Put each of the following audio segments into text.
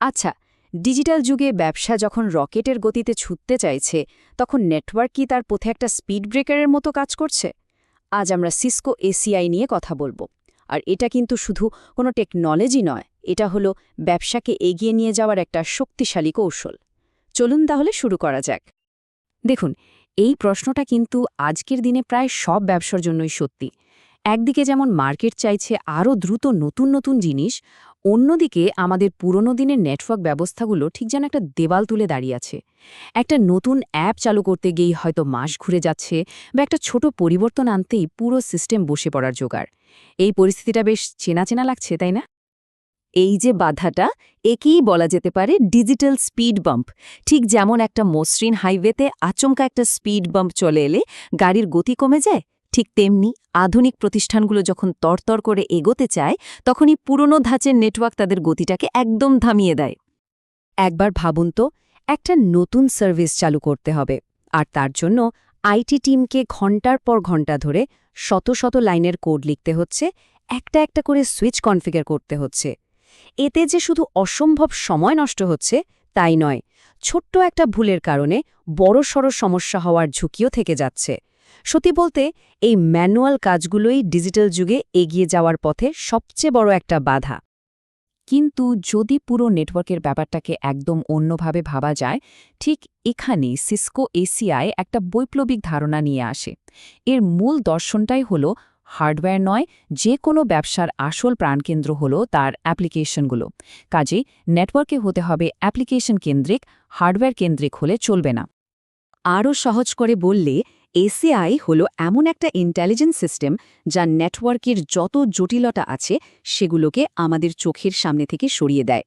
আচ্ছা ডিজিটাল যুগে ব্যবসা যখন রকেটের গতিতে ছুটতে চাইছে, তখন নেটওয়ার্ক কি তার পথে একটা স্পিড ব্রেকারের মতো কাজ করছে? আজ আমরা সিসকো এসিআই নিয়ে কথা বলব। আর এটা কিন্তু শুধু কোনো টেকনোলজি নয়, এটা হলো ব্যবসাকে এগিয়ে নিয়ে যাওয়ার একটা শক্তিশালী কৌশল। চলুন তাহলে শুরু করা যাক। দেখুন, এই প্রশ্নটা কিন্তু আজকের দিনে প্রায় সব ব্যবসার জন্যই সত্যি। একদিকে যেমন মার্কেট চাইছে আরও দ্রুত নতুন নতুন জিনিস, অন্যদিকে আমাদের পুরনো দিনের নেটওয়ার্ক ব্যবস্থাগুলো ঠিক যেন একটা দেওয়াল তুলে দাঁড়িয়ে আছে। একটা নতুন অ্যাপ চালু করতে গিয়েই হয়তো মাস ঘুরে যাচ্ছে বা একটা ছোট পরিবর্তন আনতেই পুরো সিস্টেম বসে পড়ার জোগাড়। এই পরিস্থিতিটা বেশ চেনা চেনা লাগছে, তাই না? এই যে বাধাটা, একেই বলা যেতে পারে ডিজিটাল স্পিড বাম্প। ঠিক যেমন একটা মসৃণ হাইওয়েতে আচমকা একটা স্পিড বাম্প চলে এলে গাড়ির গতি কমে যায় ঠিক তেমনি আধুনিক প্রতিষ্ঠানগুলো যখন তরতর করে এগোতে চায়, তখনই পুরনো ধাঁচের নেটওয়ার্ক তাদের গতিটাকে একদম থামিয়ে দেয়। একবার ভাবুন তো, একটা নতুন সার্ভিস চালু করতে হবে, আর তার জন্য আইটি টিমকে ঘণ্টার পর ঘণ্টা ধরে শত শত লাইনের কোড লিখতে হচ্ছে, একটা একটা করে সুইচ কনফিগার করতে হচ্ছে। এতে যে শুধু অসম্ভব সময় নষ্ট হচ্ছে, তাই নয়, ছোট্ট একটা ভুলের কারণে বড়সড় সমস্যা হওয়ার ঝুঁকিও থেকে যাচ্ছে। সত্যি বলতে, এই ম্যানুয়াল কাজগুলোই ডিজিটাল যুগে এগিয়ে যাওয়ার পথে সবচেয়ে বড় একটা বাধা। কিন্তু যদি পুরো নেটওয়ার্কের ব্যাপারটাকে একদম অন্যভাবে ভাবা যায়, ঠিক এখানেই সিসকো এসিআই একটা বৈপ্লবিক ধারণা নিয়ে আসে। এর মূল দর্শনটাই হল, হার্ডওয়্যার নয়, যে কোনো ব্যবসার আসল প্রাণকেন্দ্র হল তার অ্যাপ্লিকেশনগুলো। কাজেই নেটওয়ার্কে হতে হবে অ্যাপ্লিকেশন কেন্দ্রিক, হার্ডওয়্যার কেন্দ্রিক হলে চলবে না। আরও সহজ করে বললে এসিআই হল এমন একটা ইন্টেলিজেন্স সিস্টেম যা নেটওয়ার্কের যত জটিলতা আছে সেগুলোকে আমাদের চোখের সামনে থেকে সরিয়ে দেয়।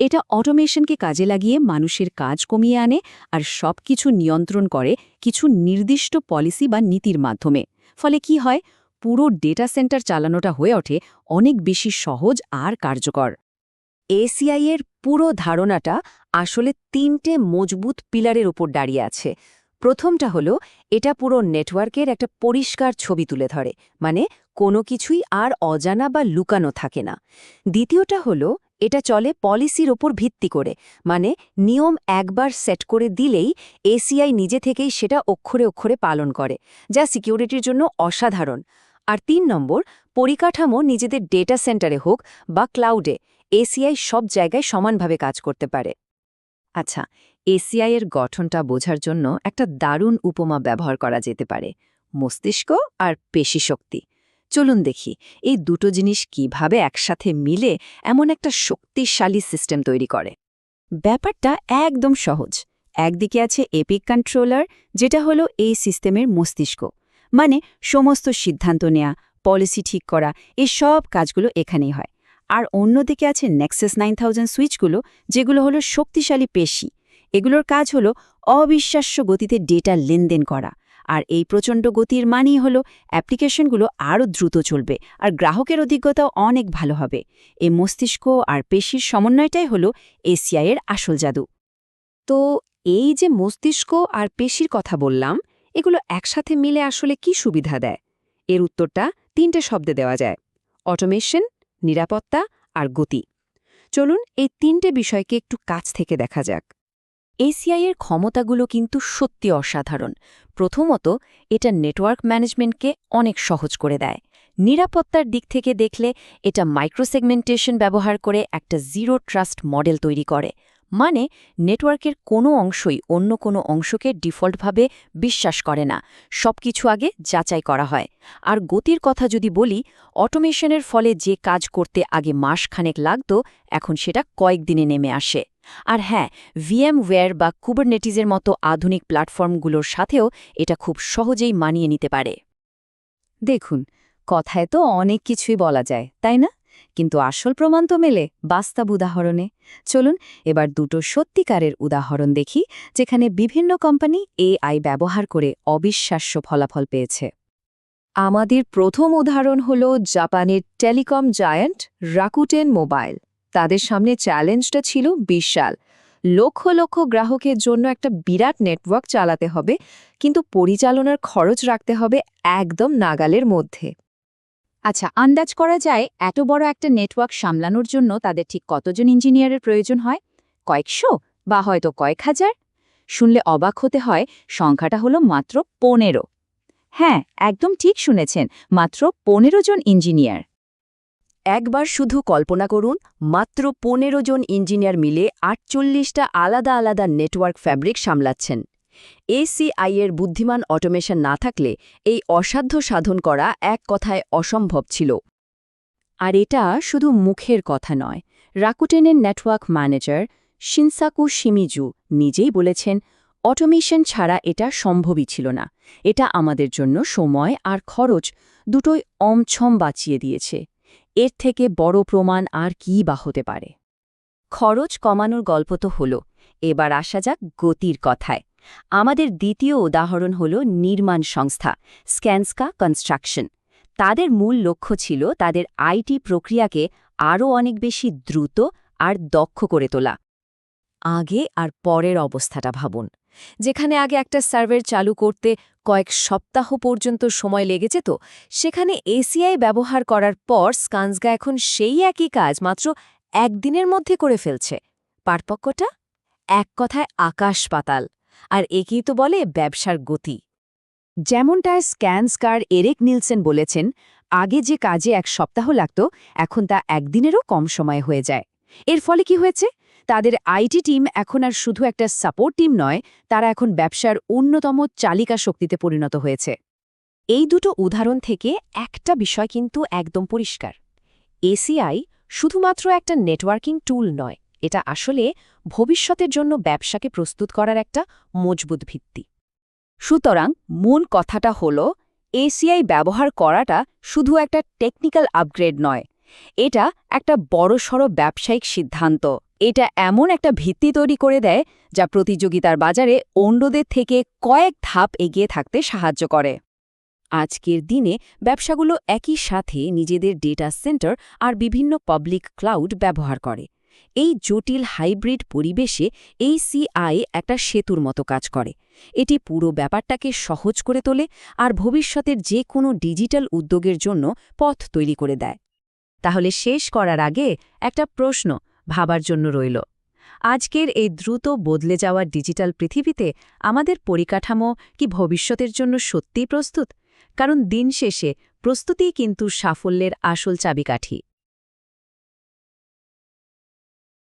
এটা অটোমেশনকে কাজে লাগিয়ে মানুষের কাজ কমিয়ে আনে আর সব কিছু নিয়ন্ত্রণ করে কিছু নির্দিষ্ট পলিসি বা নীতির মাধ্যমে। ফলে কি হয়? পুরো ডেটা সেন্টার চালানোটা হয়ে ওঠে অনেক বেশি সহজ আর কার্যকর। এসিআই এর পুরো ধারণাটা আসলে তিনটে মজবুত পিলারের উপর দাঁড়িয়ে আছে। প্রথমটা হলো, এটা পুরো নেটওয়ার্কের একটা পরিষ্কার ছবি তুলে ধরে মানে কোনো কিছুই আর অজানা বা লুকানো থাকে না। দ্বিতীয়টা হলো, এটা চলে পলিসির ওপর ভিত্তি করে মানে নিয়ম একবার সেট করে দিলেই এসিআই নিজে থেকেই সেটা অক্ষরে অক্ষরে পালন করে, যা সিকিউরিটির জন্য অসাধারণ। আর তিন নম্বর, পরিকাঠামো নিজেদের ডেটা সেন্টারে হোক বা ক্লাউডে এসিআই সব জায়গায় সমানভাবে কাজ করতে পারে। আচ্ছা এসিআই এর গঠনটা বোঝার জন্য একটা দারুণ উপমা ব্যবহার করা যেতে পারে, মস্তিষ্ক আর পেশি শক্তি। চলুন দেখি, এই দুটো জিনিস কীভাবে একসাথে মিলে এমন একটা শক্তিশালী সিস্টেম তৈরি করে। ব্যাপারটা একদম সহজ। একদিকে আছে এপিক কন্ট্রোলার, যেটা হলো এই সিস্টেমের মস্তিষ্ক। মানে সমস্ত সিদ্ধান্ত নেয়া, পলিসি ঠিক করা এই সব কাজগুলো এখানেই হয়। আর অন্যদিকে আছে নেক্সাস নাইন সুইচগুলো, যেগুলো হলো শক্তিশালী পেশি। এগুলোর কাজ হলো অবিশ্বাস্য গতিতে ডেটা লেনদেন করা। আর এই প্রচণ্ড গতির মানেই হলো অ্যাপ্লিকেশনগুলো আরও দ্রুত চলবে আর গ্রাহকের অভিজ্ঞতাও অনেক ভালো হবে। এই মস্তিষ্ক আর পেশির সমন্বয়টাই হলো এসিআইয়ের আসল জাদু। তো এই যে মস্তিষ্ক আর পেশির কথা বললাম, এগুলো একসাথে মিলে আসলে কি সুবিধা দেয়? এর উত্তরটা তিনটে শব্দে দেওয়া যায়। অটোমেশন নিরাপত্তা আর গতি। চলুন এই তিনটে বিষয়কে একটু কাছ থেকে দেখা যাক। এসিআইয়ের ক্ষমতাগুলো কিন্তু সত্যি অসাধারণ। প্রথমত, এটা নেটওয়ার্ক ম্যানেজমেন্টকে অনেক সহজ করে দেয়। নিরাপত্তার দিক থেকে দেখলে এটা মাইক্রোসেগমেন্টেশন ব্যবহার করে একটা জিরো ট্রাস্ট মডেল তৈরি করে। মানে নেটওয়ার্কের কোনো অংশই অন্য কোনো অংশকে ডিফল্টভাবে বিশ্বাস করে না সব কিছু আগে যাচাই করা হয়। আর গতির কথা যদি বলি, অটোমেশনের ফলে যে কাজ করতে আগে মাসখানেক লাগত, এখন সেটা কয়েকদিনে নেমে আসে। আর হ্যাঁ ভিএম ভিএমওয়্যার বা কুবারনেটিজের মতো আধুনিক প্ল্যাটফর্মগুলোর সাথেও এটা খুব সহজেই মানিয়ে নিতে পারে। দেখুন, কথায় তো অনেক কিছুই বলা যায়, তাই না? কিন্তু আসল প্রমাণ তো মেলে বাস্তব উদাহরণে। চলুন এবার দুটো সত্যিকারের উদাহরণ দেখি, যেখানে বিভিন্ন কোম্পানি এআই ব্যবহার করে অবিশ্বাস্য ফলাফল পেয়েছে। আমাদের প্রথম উদাহরণ হল জাপানের টেলিকম জায়ান্ট রাকুটেন মোবাইল। তাদের সামনে চ্যালেঞ্জটা ছিল বিশাল। লক্ষ লক্ষ গ্রাহকের জন্য একটা বিরাট নেটওয়ার্ক চালাতে হবে, কিন্তু পরিচালনার খরচ রাখতে হবে একদম নাগালের মধ্যে। আচ্ছা আন্দাজ করা যায় এত বড় একটা নেটওয়ার্ক সামলানোর জন্য তাদের ঠিক কতজন ইঞ্জিনিয়ারের প্রয়োজন হয়? কয়েকশো বা হয়তো কয়েক হাজার? শুনলে অবাক হতে হয়, সংখ্যাটা হলো মাত্র পনেরো। হ্যাঁ একদম ঠিক শুনেছেন, মাত্র পনেরো জন ইঞ্জিনিয়ার। একবার শুধু কল্পনা করুন, মাত্র পনেরো জন ইঞ্জিনিয়ার মিলে আটচল্লিশটা আলাদা আলাদা নেটওয়ার্ক ফ্যাব্রিক সামলাচ্ছেন। এসিআই এর বুদ্ধিমান অটোমেশন না থাকলে এই অসাধ্য সাধন করা এক কথায় অসম্ভব ছিল। আর এটা শুধু মুখের কথা নয়, রাকুটেনের নেটওয়ার্ক ম্যানেজার শিনসাকু শিমিজু নিজেই বলেছেন, অটোমেশন ছাড়া এটা সম্ভবই ছিল না। এটা আমাদের জন্য সময় আর খরচ দুটোই অমছম বাঁচিয়ে দিয়েছে। এর থেকে বড় প্রমাণ আর কী বা হতে পারে? খরচ কমানোর গল্প তো হল, এবার আসা যাক গতির কথায়। আমাদের দ্বিতীয় উদাহরণ হল নির্মাণ সংস্থা, স্ক্যান্সকা কনস্ট্রাকশন। তাদের মূল লক্ষ্য ছিল তাদের আইটি প্রক্রিয়াকে আরও অনেক বেশি দ্রুত আর দক্ষ করে তোলা। আগে আর পরের অবস্থাটা ভাবুন, যেখানে আগে একটা সার্ভার চালু করতে কয়েক সপ্তাহ পর্যন্ত সময় লেগেছে তো, সেখানে এসিআই ব্যবহার করার পর স্কান্সগা এখন সেই একই কাজ মাত্র একদিনের মধ্যে করে ফেলছে। পার্থক্যটা? এক কথায় আকাশ পাতাল। আর একেই তো বলে ব্যবসার গতি। যেমনটায় স্ক্যান্সকার এরেক নিলসেন বলেছেন, আগে যে কাজে এক সপ্তাহ লাগত, এখন তা একদিনেরও কম সময় হয়ে যায়। এর ফলে কি হয়েছে? তাদের আইটি টিম এখন আর শুধু একটা সাপোর্ট টিম নয়, তারা এখন ব্যবসার অন্যতম চালিকা শক্তিতে পরিণত হয়েছে। এই দুটো উদাহরণ থেকে একটা বিষয় কিন্তু একদম পরিষ্কার। এসিআই শুধুমাত্র একটা নেটওয়ার্কিং টুল নয় এটা আসলে ভবিষ্যতের জন্য ব্যবসাকে প্রস্তুত করার একটা মজবুত ভিত্তি। সুতরাং মূল কথাটা হল, এসিআই ব্যবহার করাটা শুধু একটা টেকনিক্যাল আপগ্রেড নয়, এটা একটা বড়সড় ব্যবসায়িক সিদ্ধান্ত। এটা এমন একটা ভিত্তি তৈরি করে দেয় যা প্রতিযোগিতার বাজারে অন্যদের থেকে কয়েক ধাপ এগিয়ে থাকতে সাহায্য করে। আজকের দিনে ব্যবসাগুলো একই সাথে নিজেদের ডেটা সেন্টার আর বিভিন্ন পাবলিক ক্লাউড ব্যবহার করে। এই জটিল হাইব্রিড পরিবেশে এই সিআই একটা সেতুর মতো কাজ করে। এটি পুরো ব্যাপারটাকে সহজ করে তোলে আর ভবিষ্যতের যে কোনো ডিজিটাল উদ্যোগের জন্য পথ তৈরি করে দেয়। তাহলে শেষ করার আগে একটা প্রশ্ন ভাবার জন্য রইল। আজকের এই দ্রুত বদলে যাওয়া ডিজিটাল পৃথিবীতে আমাদের পরিকাঠামো কি ভবিষ্যতের জন্য সত্যিই প্রস্তুত? কারণ দিন শেষে প্রস্তুতিই কিন্তু সাফল্যের আসল চাবিকাঠি।